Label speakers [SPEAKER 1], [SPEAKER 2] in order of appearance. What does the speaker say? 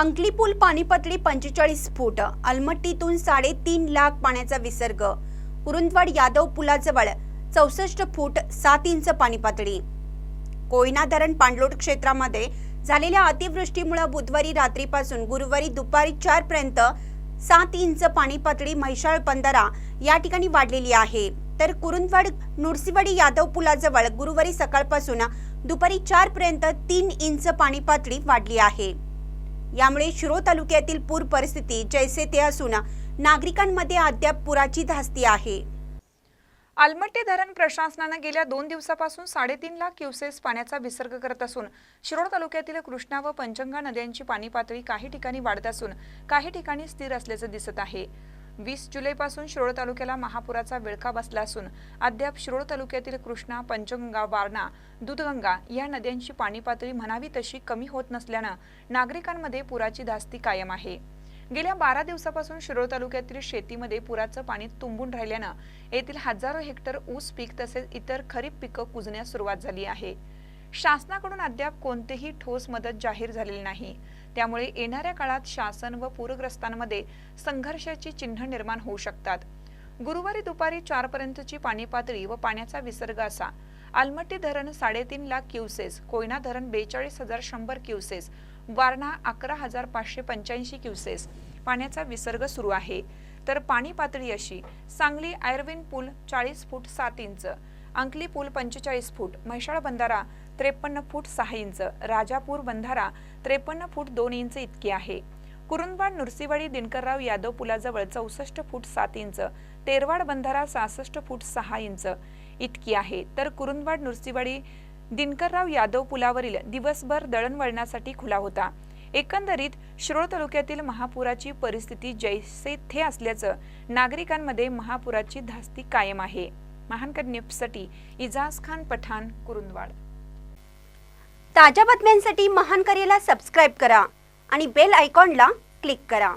[SPEAKER 1] अंकली पूल पंचेचाळीस फूट अलमट्टीतून साडेतीन लाख पाण्याचा विसर्ग कुरुंदवाड यादव पुलाजवळ चौसष्ट फूट सात इंच पाणी पातळी कोयना धरण पाणलोट क्षेत्रामध्ये झालेल्या अतिवृष्टीमुळे बुधवारी रात्रीपासून गुरुवारी दुपारी चार पर्यंत सात इंच पाणी पातळी म्हैसाळ पंधरा या ठिकाणी वाढलेली आहे. तर कुरुंदवाड नुरसीवाडी यादव पुलाजवळ गुरुवारी सकाळपासून दुपारी चार पर्यंत तीन इंच पाणी पातळी वाढली आहे. यामुळे शिरो तालुक्यातील पूर परिस्थिती जैसे ते असून नागरिकांमध्ये अद्याप पुराची धास्ती आहे.
[SPEAKER 2] आलमट्टे धरण प्रशासनानं गेल्या दोन दिवसापासून साडेतीन लाख क्युसेस पाण्याचा विसर्ग करत असून शिरोड तालुक्यातील कृष्णा व पंचंगा नद्यांची पाणी पातळी काही ठिकाणी वाढत असून काही ठिकाणी स्थिर असल्याचं दिसत आहे. वीस जुलैपासून शिरोळ तालुक्याला महापुराचा विळखा बसला असून अद्याप शिरोळ तालुक्यातील कृष्णा पंचगंगा वारणा दूधगंगा या नद्यांची पाणी पातळी म्हणावी तशी कमी होत नसल्यानं नागरिकांमध्ये पुराची धास्ती कायम आहे. गेल्या बारा दिवसापासून शिरोळ तालुक्यातील शेतीमध्ये पुराचं पाणी तुंबून राहिल्यानं येथील हजारो हेक्टर ऊस पीक तसेच इतर खरीप पिकं कुजण्यास सुरुवात झाली आहे. शासनाकडून अद्याप कोणतीही ठोस मदत जाहीर झालेली नाही. त्यामुळे येणाऱ्या काळात शासन व पूरग्रस्तांमध्ये संघर्षाची चिन्ह निर्माण होऊ शकतात. गुरुवारी दुपारी चार पर्यंतची पाणी पातळी व पाण्याचा विसर्ग असा. आलमट्टी धरण साडेतीन लाख क्युसेस कोयना धरण बेचाळीस हजार शंभर क्युसेस वारणा अकरा हजार पाचशे पंच्याऐंशी क्युसेस पाण्याचा विसर्ग सुरू आहे. तर पाणी पातळी अशी सांगली आयर्विन पूल चाळीस फूट सात इंच अंकली पूल पंचेचाळीस फूट म्हैसाळ बंधारा त्रेपन्न फूट सहा इंच राजापूर बंधारा त्रेपन्न फूट दोन इंच इतकी आहे. कुरुंदवाड नुरसीवाडी दिनकरराव यादव पुलाजवळ चौसष्ट फूट सात इंच तेरवाड बंधारा सहासष्ट फूट सहा इंच इतकी आहे. तर कुरुंदवाड नुरसीवाडी दिनकरराव यादव पुलावरील दिवसभर दळणवळणासाठी खुला होता. एकंदरीत शिरोळ तालुक्यातील महापुराची परिस्थिती जैसे थे असल्याचं नागरिकांमध्ये महापुराची धास्ती कायम आहे. महानकन्यपसाठी इजाज खान पठाण कुरुंदवाड.
[SPEAKER 1] ताज्या बातम्यांसाठी महान सबस्क्राईब करा आणि बेल आयकॉनला क्लिक करा.